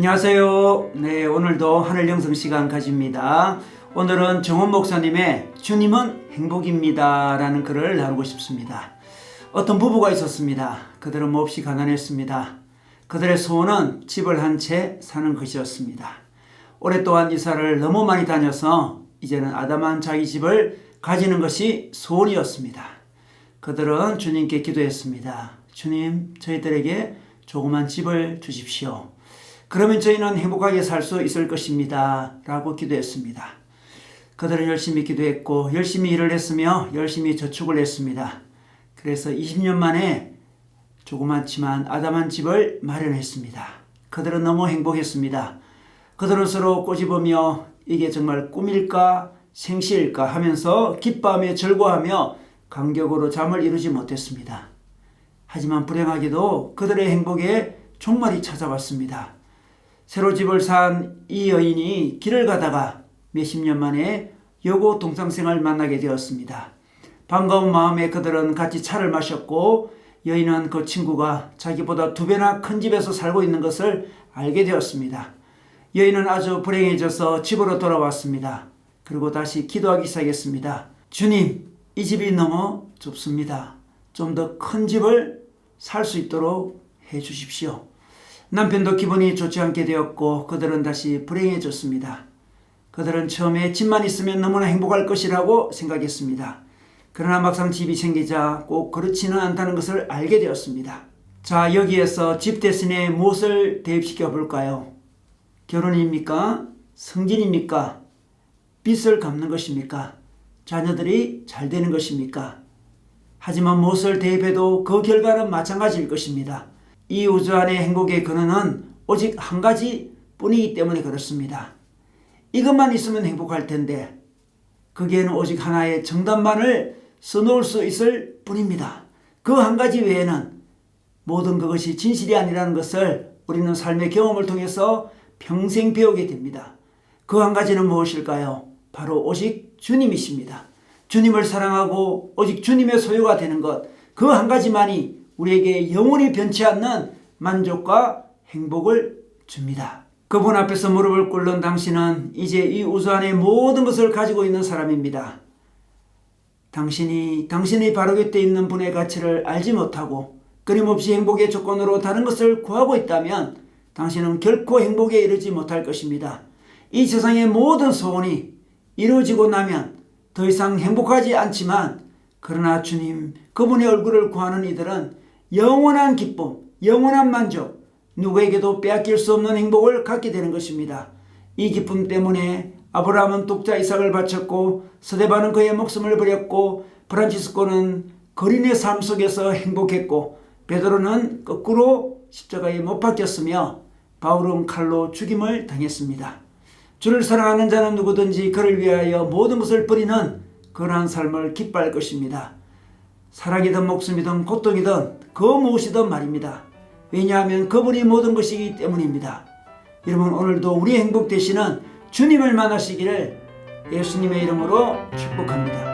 안녕하세요. 네, 오늘도 하늘 영성 시간 가집니다. 오늘은 정원 목사님의 주님은 행복입니다 라는 글을 나누고 싶습니다. 어떤 부부가 있었습니다. 그들은 몹시 가난했습니다. 그들의 소원은 집을 한 채 사는 것이었습니다. 오랫동안 이사를 너무 많이 다녀서 이제는 아담한 자기 집을 가지는 것이 소원이었습니다. 그들은 주님께 기도했습니다. 주님, 저희들에게 조그만 집을 주십시오. 그러면 저희는 행복하게 살 수 있을 것입니다. 라고 기도했습니다. 그들은 열심히 기도했고, 열심히 일을 했으며, 열심히 저축을 했습니다. 그래서 20년 만에 조그맣지만 아담한 집을 마련했습니다. 그들은 너무 행복했습니다. 그들은 서로 꼬집으며 이게 정말 꿈일까 생시일까 하면서 기뻐하며 절구하며 감격으로 잠을 이루지 못했습니다. 하지만 불행하게도 그들의 행복에 종말이 찾아왔습니다. 새로 집을 산 이 여인이 길을 가다가 몇십 년 만에 여고 동창생을 만나게 되었습니다. 반가운 마음에 그들은 같이 차를 마셨고 여인은 그 친구가 자기보다 두 배나 큰 집에서 살고 있는 것을 알게 되었습니다. 여인은 아주 불행해져서 집으로 돌아왔습니다. 그리고 다시 기도하기 시작했습니다. 주님, 이 집이 너무 좁습니다. 좀 더 큰 집을 살 수 있도록 해 주십시오. 남편도 기분이 좋지 않게 되었고 그들은 다시 불행해졌습니다. 그들은 처음에 집만 있으면 너무나 행복할 것이라고 생각했습니다. 그러나 막상 집이 생기자 꼭 그렇지는 않다는 것을 알게 되었습니다. 자, 여기에서 집 대신에 무엇을 대입시켜 볼까요? 결혼입니까? 승진입니까? 빚을 갚는 것입니까? 자녀들이 잘 되는 것입니까? 하지만 무엇을 대입해도 그 결과는 마찬가지일 것입니다. 이 우주 안의 행복의 근원은 오직 한 가지 뿐이기 때문에 그렇습니다. 이것만 있으면 행복할 텐데, 거기에는 오직 하나의 정답만을 써놓을 수 있을 뿐입니다. 그 한 가지 외에는 모든 그것이 진실이 아니라는 것을 우리는 삶의 경험을 통해서 평생 배우게 됩니다. 그 한 가지는 무엇일까요? 바로 오직 주님이십니다. 주님을 사랑하고 오직 주님의 소유가 되는 것, 그 한 가지만이 우리에게 영원히 변치 않는 만족과 행복을 줍니다. 그분 앞에서 무릎을 꿇는 당신은 이제 이 우주 안의 모든 것을 가지고 있는 사람입니다. 당신이 당신의 바로 곁에 있는 분의 가치를 알지 못하고 끊임없이 행복의 조건으로 다른 것을 구하고 있다면 당신은 결코 행복에 이르지 못할 것입니다. 이 세상의 모든 소원이 이루어지고 나면 더 이상 행복하지 않지만 그러나 주님 그분의 얼굴을 구하는 이들은 영원한 기쁨, 영원한 만족, 누구에게도 빼앗길 수 없는 행복을 갖게 되는 것입니다. 이 기쁨 때문에 아브라함은 독자 이삭을 바쳤고 스데반은 그의 목숨을 버렸고 프란치스코는 거린의 삶 속에서 행복했고 베드로는 거꾸로 십자가에 못 박혔으며 바울은 칼로 죽임을 당했습니다. 주를 사랑하는 자는 누구든지 그를 위하여 모든 것을 버리는 그러한 삶을 기뻐할 것입니다. 사랑이든 목숨이든 고통이든 그 무엇이든 말입니다. 왜냐하면 그분이 모든 것이기 때문입니다. 여러분 오늘도 우리 행복 되시는 주님을 만나시기를 예수님의 이름으로 축복합니다.